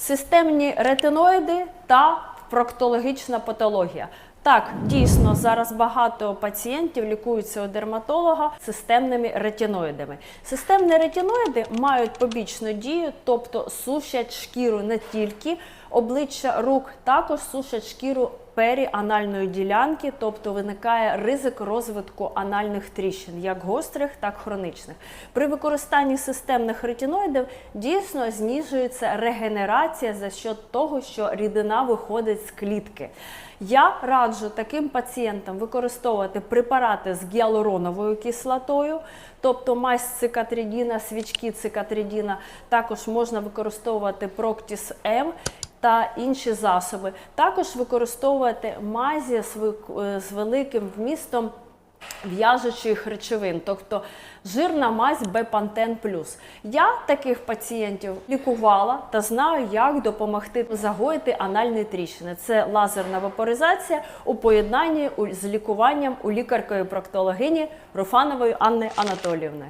системні ретиноїди та проктологічна патологія. Так, дійсно, зараз багато пацієнтів лікуються у дерматолога системними ретиноїдами. Системні ретіноїди мають побічну дію, тобто сушать шкіру не тільки обличчя рук, також сушать шкіру періанальної ділянки, тобто виникає ризик розвитку анальних тріщин, як гострих, так і хронічних. При використанні системних ретиноїдів дійсно знижується регенерація за счет того, що рідина виходить з клітки. Я раджу таким пацієнтам використовувати препарати з гіалуроновою кислотою, тобто мазь цикатридіна, свічки цикатридіна. Також можна використовувати Proctis М та інші засоби. Також використовувати мазі з великим вмістом в'яжучих речовин, тобто жирна мазь Бепантен плюс. Я таких пацієнтів лікувала та знаю, як допомогти загоїти анальні тріщини. Це лазерна вапоризація у поєднанні з лікуванням у лікаркою проктологині Руфанової Анни Анатоліївни.